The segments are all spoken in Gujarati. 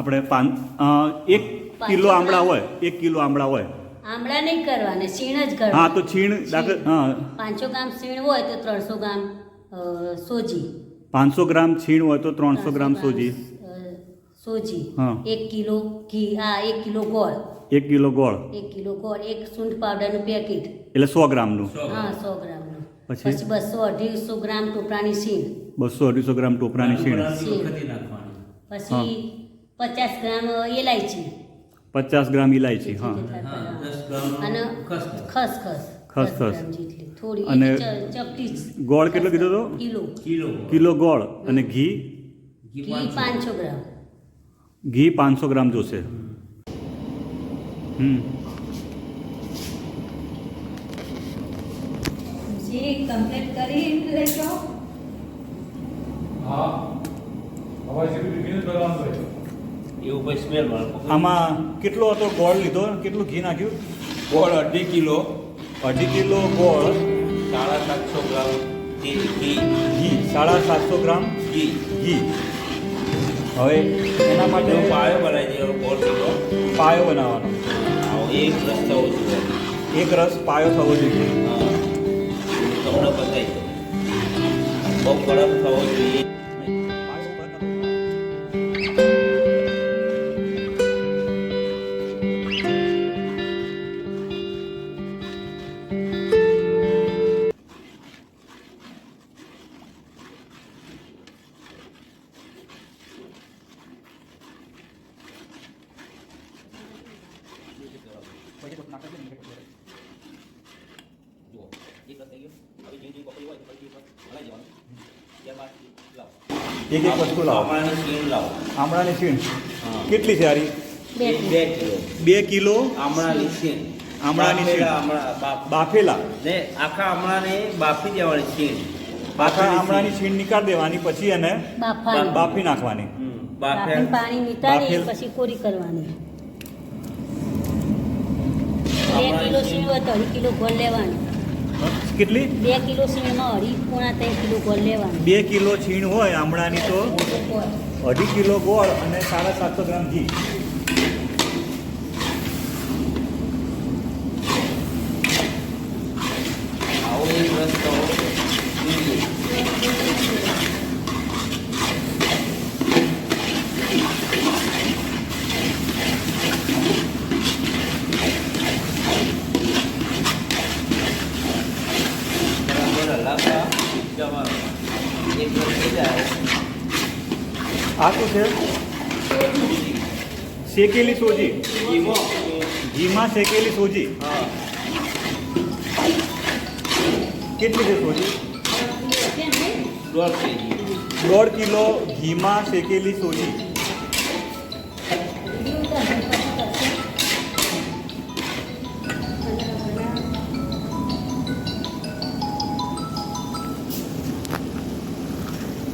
આપણે પાન એક કિલો આમળા હોય એક કિલો આમળા હોય. આમળા નહીં કરવાને સીણ જ કરવા હા તો છીણ દાખલ હા. પાંચસો ગ્રામ સીણ હોય તો ત્રણસો ગ્રામ સોજી. પાંચસો ગ્રામ છીણ હોય તો ત્રણસો ગ્રામ સોજી. સોજી. હા. એક કિલો ઘી હા એક કિલો ગોળ. એક કિલો ગોળ. એક કિલો ગોળ એક સૂંઠ પાવડરનું પેકેટ. એટલે સો ગ્રામનું. હા સો ગ્રામનું. પછી? પછી બસો અઢીસો ગ્રામ ટોપરાની સીણ. બસો અઢીસો ગ્રામ ટોપરાની છીણ પછી પચાસ ગ્રામ એલાયચી પચાસ ગ્રામ ઇલાયચી હા. અને ખસખસ ખસખસ ખસખસ. ગ્રામ થોડી અને ચપટી ગોળ કેટલો કીધો તો? કિલો. કિલો કિલો ગોળ. અને ઘી? ઘી પાંચસો. ગ્રામ. ઘી પાંચસો ગ્રામ જોશે. હમ. જે કમ્પ્લીટ કરી લેજો. હા. હવે જેટલું રિપીટ કરવાનું હોય. એવું પછી સ્મેલ આમાં કેટલો હતો ગોળ લીધો? કેટલું ઘી નાખ્યું? ગોળ અઢી કિલો. અઢી કિલો ગોળ. સાડા સાતસો ગ્રામ ઘી. ઘી. સાડા સાતસો ગ્રામ ઘી. ઘી. હવે એના માટે પાયો બનાવી દેવાનો ગોળ લીધો. પાયો બનાવવાનો. એક એક થવો જોઈએ. એક રસ પાયો થવો જોઈએ. તમને બતાવી બહુ કડક થવો જોઈએ. એક એક વસ્તુ લાવો. આમળાની છીણ. કેટલી છે હારી? બે કિલો. બે કિલો. આમળાની છીણ. આમળાની. બાફેલા ને આખા આમળાને બાફી દેવાની છીણ. આખા આમળાની છીણ. નીકાળી દેવાની પછી એને બાફી નાખવાની. પાણી નીતારી પછી કોરી કરવાની. બે કિલો છીણ. હોય તો કિલો ગોળ લેવાની. કેટલી? બે કિલો સીણમાં અઢી પોણા ત્રણ કિલો ગોળ લેવાની. બે કિલો છીણ હોય આમળાની તો. અઢી કિલો ગોળ અને સાડા સાતસો ગ્રામ ઘી આવો એક રસ્તો જોઈએ. બરાબર હલાવતા જવાનું. એક રસ થઈ જાય આ શું છે શેકેલી સોજી ઈમો. ઘીમાં શેકેલી સોજી હા કેટલી છે સોજી દોઢ કેજી દોઢ કિલો ઘીમાં શેકેલી સોજી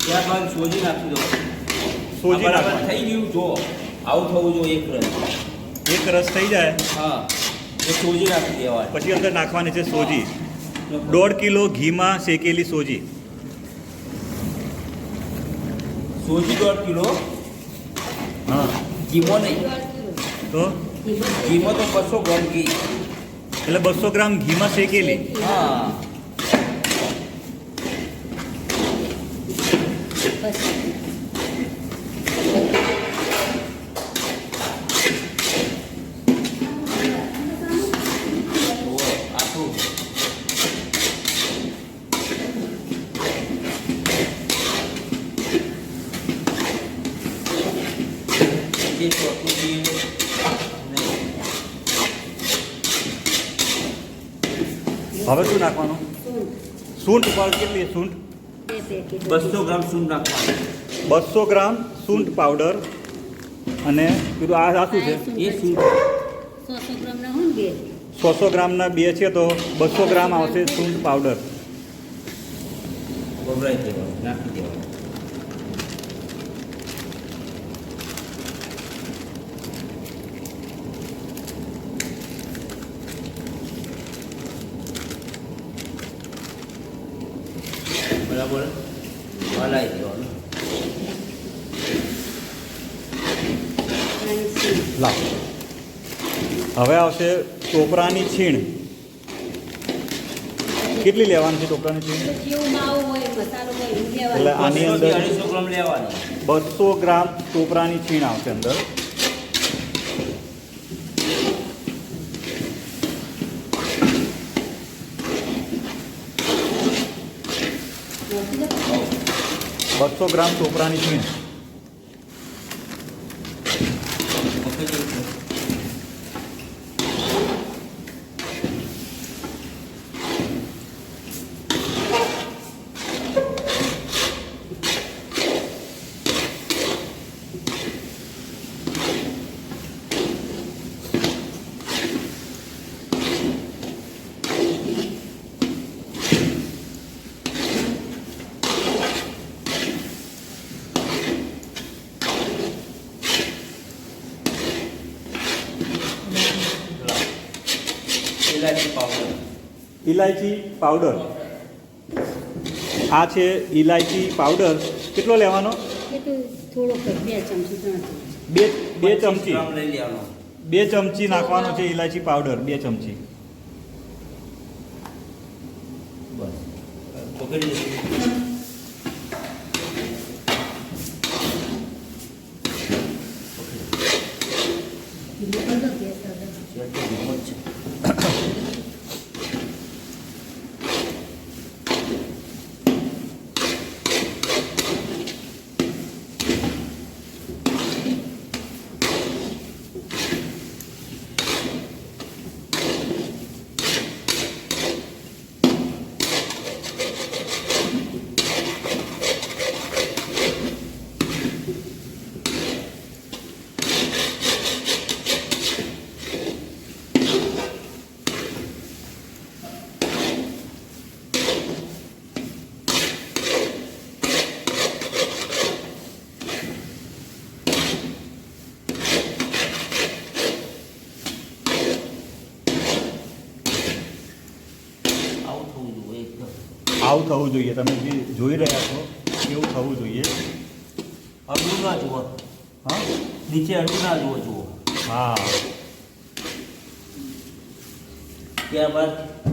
ત્યારબાદ સોજી નાખી દો સોજી નાખવાનું. થઈ ગયું જો. આવું થવું જોઈએ એક રસ. એક રસ થઈ જાય? હા એ સોજી નાખી દેવાય પછી અંદર નાખવાની છે સોજી. દોઢ કિલો ઘીમાં શેકેલી સોજી. સોજી દોઢ કિલો? હા. ઘીમો નહીં. તો? ઘીમો તો બસો ગ્રામ ઘી. એટલે બસો ગ્રામ ઘીમાં શેકેલી. હા પછી જુઓ આટલું જે ચોથું ઘી ને હવે શું નાખવાનું? સૂંઠ પાવડર કેટલી સૂંઠ? બસો ગ્રામ સૂંઠ નાખવાનું. બસો ગ્રામ સૂંઠ પાવડર. અને કીધું આ આ શું છે? એ સૂંઠ. સો સો ગ્રામના હોય ને બે સો સો ગ્રામના બે છે તો બસો ગ્રામ આવશે સૂંઠ પાવડર. નાખી દેવાનું. બરાબર હલાવી દેવાનું લાવ હવે આવશે ટોપરાની છીણ. કેટલી લેવાની છે ટોપરાની છીણ? એટલે આની અંદર અઢીસો ગ્રામ લેવાની. બસો ગ્રામ ટોપરાની છીણ આવશે અંદર નાખી દો. ગ્રામ ટોપરાની છીણ ઓકે છે. ઇલાયચી પાવડર ઇલાયચી પાવડર. આ છે ઇલાયચી પાવડર. કેટલો લેવાનો? બે ચમચી ત્રણ ચમચી બે બે 25 ચમચી. ગ્રામ લઈ લેવાનો. બે ચમચી નાખવાનો છે ઇલાયચી પાવડર બે ચમચી. બસ પકડી જશે ધીમું કરી દો ગેસ હવે. આવું થવું જોઈએ આવું થવું જોઈએ. તમે જે જોઈ રહ્યા છો એવું થવું જોઈએ. અડધું ના જુઓ. હા? નીચે અડધું ના જુઓ જુઓ. હા. ત્યારબાદ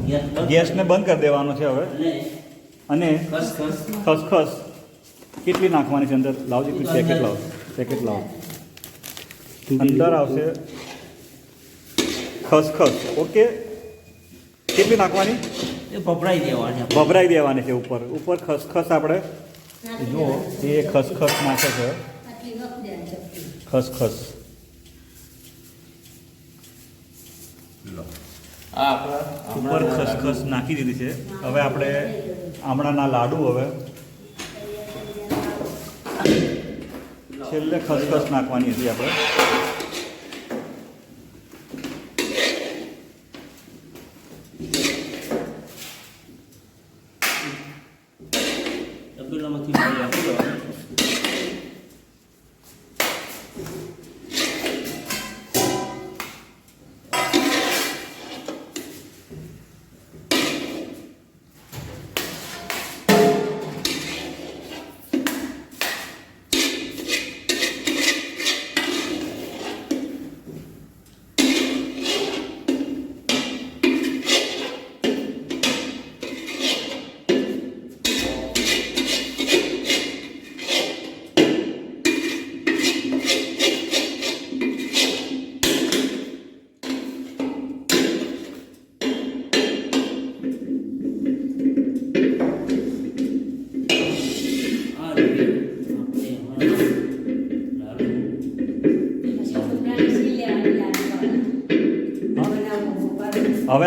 ગેસ ગેસને બંધ કરી દેવાનો છે હવે. અને ખસખસ. કેટલી નાખવાની છે અંદર? લાવજો કેટલી પેકેટ લાવો. પેકેટ લાવો. અંદર આવશે ખસખસ. ઓકે કેટલી નાખવાની? ભભરાઈ દેવાની ભભરાઈ દેવાની છે ઉપર. ઉપર ખસખસ આપણે જુઓ એ ખસખસ નાખે છે. ખસખસ. આ ઉપર ખસખસ નાખી દીધી છે. હવે આપણે આમળાના લાડુ હવે છેલ્લે ખસખસ નાખવાની હતી આપણે.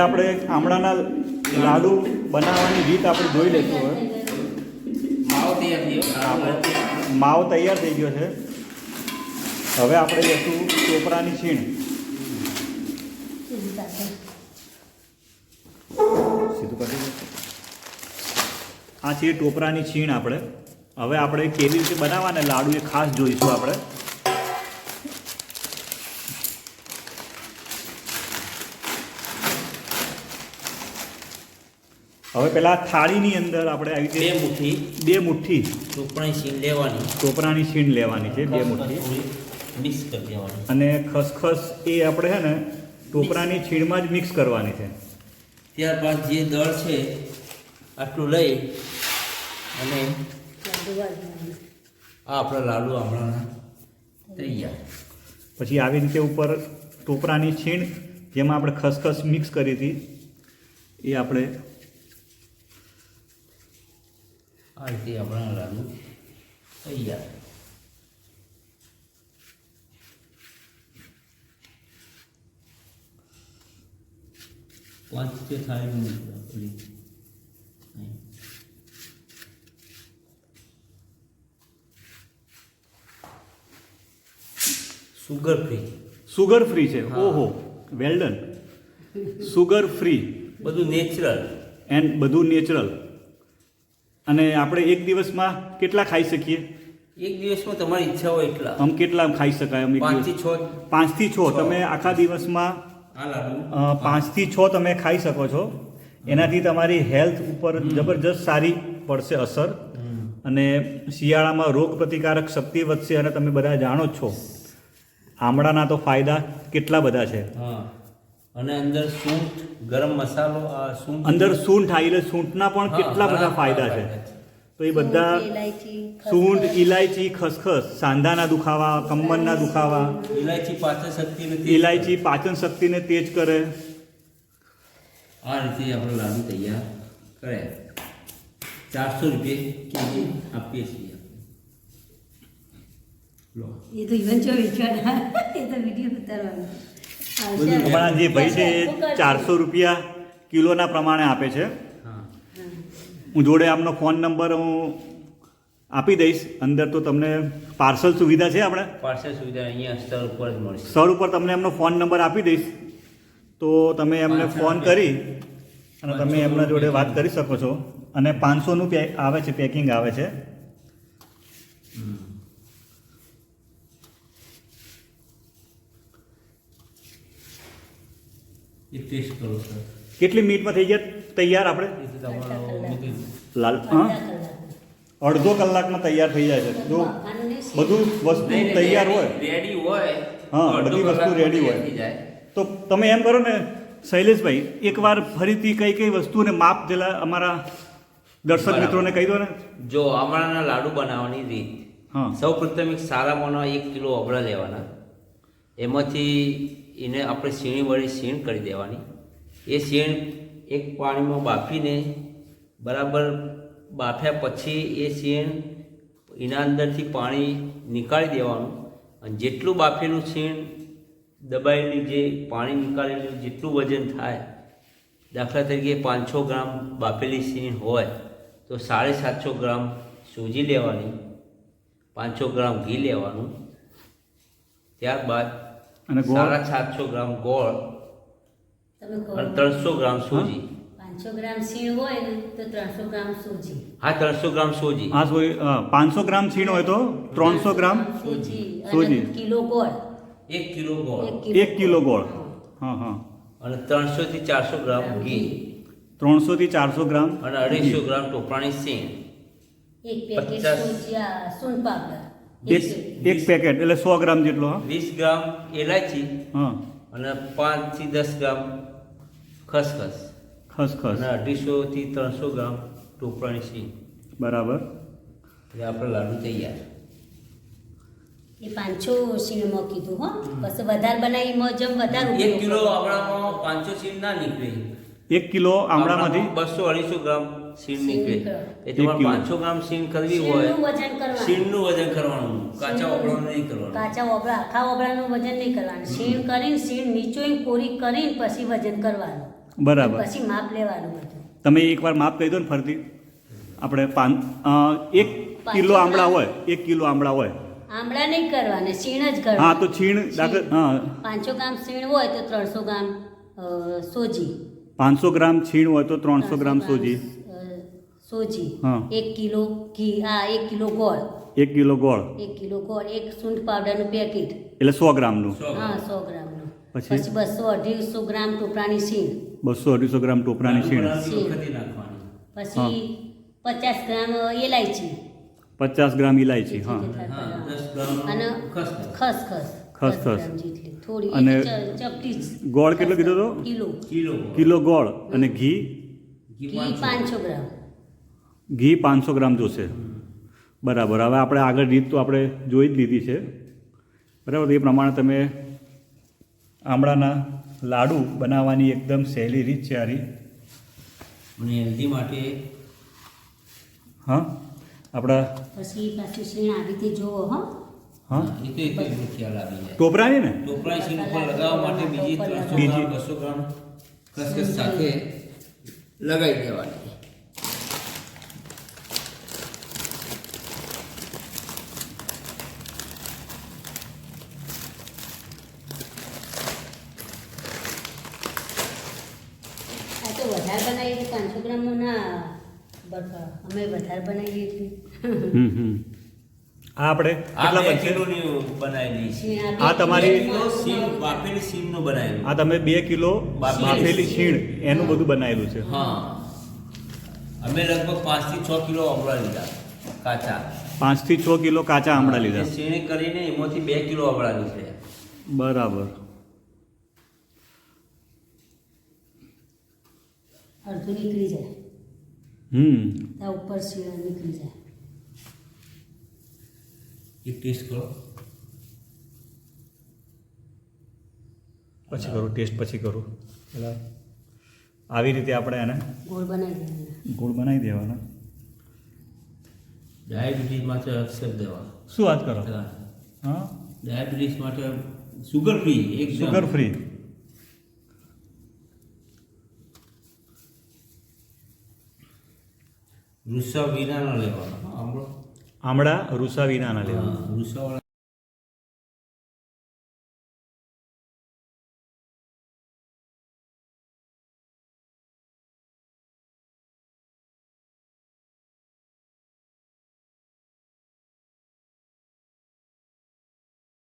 આપણે આમળાના લાડુ બનાવવાની રીત આપણે જોઈ લેતું હવે. માવો તૈયાર થયો. માવ તૈયાર થઈ ગયો છે. હવે આપણે લેશું ચોપરાની છીણ. સીધી સીધું કરી આ છે ટોપરાની છીણ આપણે. હવે આપણે કેવી રીતે બનાવવાને લાડુ એ ખાસ જોઈશું આપણે. હવે પેલા થાળીની અંદર આપણે આવી બે મુઠ્ઠી. બે મુઠ્ઠી. ચોપરાની છીણ લેવાની. ટોપરાની છીણ લેવાની છે બે મુઠ્ઠી. મિક્સ કરી દેવાની. અને ખસખસ એ આપણે છે ને ટોપરાની છીણમાં જ મિક્સ કરવાની છે. ત્યારબાદ જે દળ છે આટલું લઈ અને આ આપણા લાડુ આમળાના તૈયાર. પછી આવી રીતે ઉપર ટોપરાની છીણ જેમાં આપણે ખસખસ મિક્સ કરી હતી એ આપણે આ રીતે આપણા લાડુ તૈયાર પાંચ જે થાય પેલી અહીં. સુગર ફ્રી સુગર ફ્રી છે. ઓહો. વેલ ડન સુગર ફ્રી બધું નેચરલ એન્ડ બધું નેચરલ અને આપણે એક દિવસમાં કેટલા ખાઈ શકીએ? એક દિવસમાં તમારી ઈચ્છા હોય એટલા. આમ કેટલા ખાઈ શકાય આમ એક પાંચથી છ. પાંચથી થી છ. તમે આખા દિવસમાં પાંચથી પાંચથી છ તમે ખાઈ શકો છો. એનાથી તમારી હેલ્થ ઉપર જબરજસ્ત સારી પડશે અસર. અને શિયાળામાં રોગ પ્રતિકારક શક્તિ વધશે અને તમે બધા જાણો જ છો. આમળાના તો ફાયદા કેટલા બધા છે. હા. અને અંદર સૂંઠ ગરમ મસાલો આ સૂંઠ અંદર સૂંઠ આવી એટલે સૂંઠના પણ કેટલા બધા ફાયદા છે. તો એ બધા સૂંઠ, ઇલાયચી, ખસખસ. સાંધાના દુખાવા કમરના દુખાવા. ઇલાયચી પાચન શક્તિને ઇલાયચી પાચન શક્તિને તેજ કરે. આ રીતે આપણે લાડુ તૈયાર કરે. ચારસો રૂપિયા કેજી આપીએ છીએ એ તો ઇવન જો વિચાર એ તો વીડિયો ઉતારવાનો. હમણાં જે ભાઈ છે એ ચારસો રૂપિયા કિલોના પ્રમાણે આપે છે. હું જોડે આમનો ફોન નંબર હું આપી દઈશ. અંદર તો તમને પાર્સલ સુવિધા છે આપણે? પાર્સલ સુવિધા અહીંયા સ્થળ ઉપર જ મળશે. સ્થળ ઉપર તમને એમનો ફોન નંબર આપી દઈશ. તો તમે એમને ફોન કરી અને તમે એમના જોડે વાત કરી શકો છો. અને પાંચસોનું પે આવે છે પેકિંગ આવે છે. એ ટેસ્ટ કરો સર કેટલી મિનિટમાં થઈ જાય? તૈયાર આપણે. લાલ હા? અડધો કલાકમાં તૈયાર થઈ જાય છે. જો બધું વસ્તુ તૈયાર હોય. રેડી હોય હા, બધી વસ્તુ રેડી હોય. તો તમે એમ કરો ને શૈલેષભાઈ એકવાર ફરીથી કઈ કઈ વસ્તુને માપ જેલા અમારા દર્શક મિત્રોને કહી દો ને. જો આમળાના લાડુ બનાવવાની રીત હા. સૌ પ્રથમ એક સારા એક કિલો અબળા લેવાના. એમાંથી એને આપણે સીણી વળી સીણ કરી દેવાની. એ સીણ એક પાણીમાં બાફીને બરાબર બાફ્યા પછી એ સીણ એના અંદરથી પાણી નીકાળી દેવાનું. અને જેટલું બાફેલું સીણ દબાયેલી જે પાણી નીકાળેલું જેટલું વજન થાય, દાખલા તરીકે પાંચસો ગ્રામ બાફેલી સીણ હોય, તો સાડી સાતસો ગ્રામ સૂજી લેવાની, પાંચસો ગ્રામ ઘી લેવાનું. ત્યારબાદ અને ગોળ? સાડા સાતસો ગ્રામ ગોળ તમે અને ત્રણસો ગ્રામ સૂજી. પાંચસો ગ્રામ સીણ હોય તો ત્રણસો ગ્રામ સોજી. હા ત્રણસો ગ્રામ સોજી. હા સોરી પાંચસો ગ્રામ છીણ હોય તો ત્રણસો ગ્રામ સોજી સોજી. કિલો ગોળ. એક કિલો ગોળ. એક કિલો ગોળ. હા. હા અને ત્રણસો થી ચારસો ગ્રામ ઘી. ત્રણસો થી ચારસો ગ્રામ અને અઢીસો ગ્રામ ટોપરાની સીણ એક પેકેટ પચાસ. સોન આ પાવડર એક એક પેકેટ એટલે સો ગ્રામ જેટલો હા? વીસ ગ્રામ એલાયચી હા. અને પાંચથી દસ ગ્રામ ખસખસ. ખસખસ. અને અઢીસો થી ત્રણસો ગ્રામ ટોપરાની સી બરાબર. એટલે આપણે લાડુ તૈયાર. એ પાંચસો સીણમાં કીધું હો. પછી વધારે બનાવી એમાં જેમ વધારે એક કિલો આમળામાં પાંચસો સીણ ના નીકળે. એક કિલો આમળામાંથી? બસો અઢીસો ગ્રામ સીણ સીણ નીકળે. એ તમારે પાંચસો ગ્રામ સીણ કરવી હોય શીણનું વજન કરવાનું. સીણનું વજન કરવાનું. કાચા શીણનું- નહીં કરવાનું. કાચા ઓબળા આખા ઓબળાનું વજન નહીં કરવાનું. શીણ કરીને સીણ નીચોઈ કોરી કરીને પછી વજન કરવાનું. બરાબર. પછી માપ લેવાનું બધું. તમે એકવાર માપ કહી દો ને ફરતી આપણે પાન અ, એક કિલો આમળા હોય એક કિલો આમળા હોય. આમળા નહીં કરવાના સીણ જ કરવા હા તો છીણ દાખલ હા. પાંચસો ગ્રામ શીણ હોય તો ત્રણસો ગ્રામ અ, સોજી. પાંચસો ગ્રામ છીણ હોય તો ત્રણસો ગ્રામ સોજી. સોજી હા. એક કિલો ઘી હા એક કિલો ગોળ. એક કિલો ગોળ. એક કિલો ગોળ એક સૂંઠ પાવડરનું પેકેટ. એટલે સો ગ્રામનું? હા સો ગ્રામનું. પછી? પછી બસો અઢીસો ગ્રામ ટોપરાની શીણ. બસો અઢીસો ગ્રામ ટોપરાની શીણ. પછી પચાસ ગ્રામ ઇલાયચી પચાસ ગ્રામ ઇલાયચી હા. અને ખસખસ ખસખસ થોડી અને ચપટી ગોળ કેટલો કીધો તો? કિલો. કિલો કિલો ગોળ અને ઘી? ઘી ઘી પાંચસો ગ્રામ. ઘી પાંચસો ગ્રામ જોશે. બરાબર. હવે આપણે આગળ રીત તો આપણે જોઈ જ લીધી છે. બરાબર. એ પ્રમાણે તમે આમળાના લાડુ બનાવવાની એકદમ સહેલી રીત છે આ રીત અને હેલ્ધી માટે હા? આપણા પછી પાછું શીણ આવી રીતે જોવો હો. હા? એ તો એક જ ખ્યાલ આવી જાય. ટોપરાની ને? ટોપરાની ઉપર લગાવવા માટે બીજી ત્રણસો બીજી. ગ્રામ બસો ગ્રામ ખસખસ સાથે લગાવી દેવાની આ તો વધારે બનાવીએ તો પાંચસો ગ્રામમાં ના બરફા અમે વધારે બનાવીએ આ આપણે કેટલા બે કિલોની બનાવેલી છે આ તમારી- સીમ સીન બાફેલી સીનનું બનાવેલું આ તમે બે કિલો બાફેલી છીણ એનું બધું બનાવેલું છે. હા. અમે લગભગ પાંચથી છ કિલો અમળા લીધા કાચા. પાંચથી છ કિલો કાચા આમળા લીધા. શીણી કરીને એમાંથી બે કિલો આમળા લીધા. બરાબર. અડધું નીકળી જાય. હમ. ત્યાં ઉપર શિયાળ નીકળી જાય. એક ટેસ્ટ કરો. પછી કરું ટેસ્ટ પછી કરું. પેલા આવી રીતે આપણે એને ગોળ બનાવી દેવાના. ગોળ બનાવી દેવાના. ડાયાબિટીસ માટે અક્ષર દેવા શું વાત કરો? હા. ડાયાબિટીસ માટે સુગર ફ્રી એક સુગર ફ્રી રૂસા વિનાના લેવાનો. આમળો રૂસા વિનાના લેવાના. રૂસાવાળા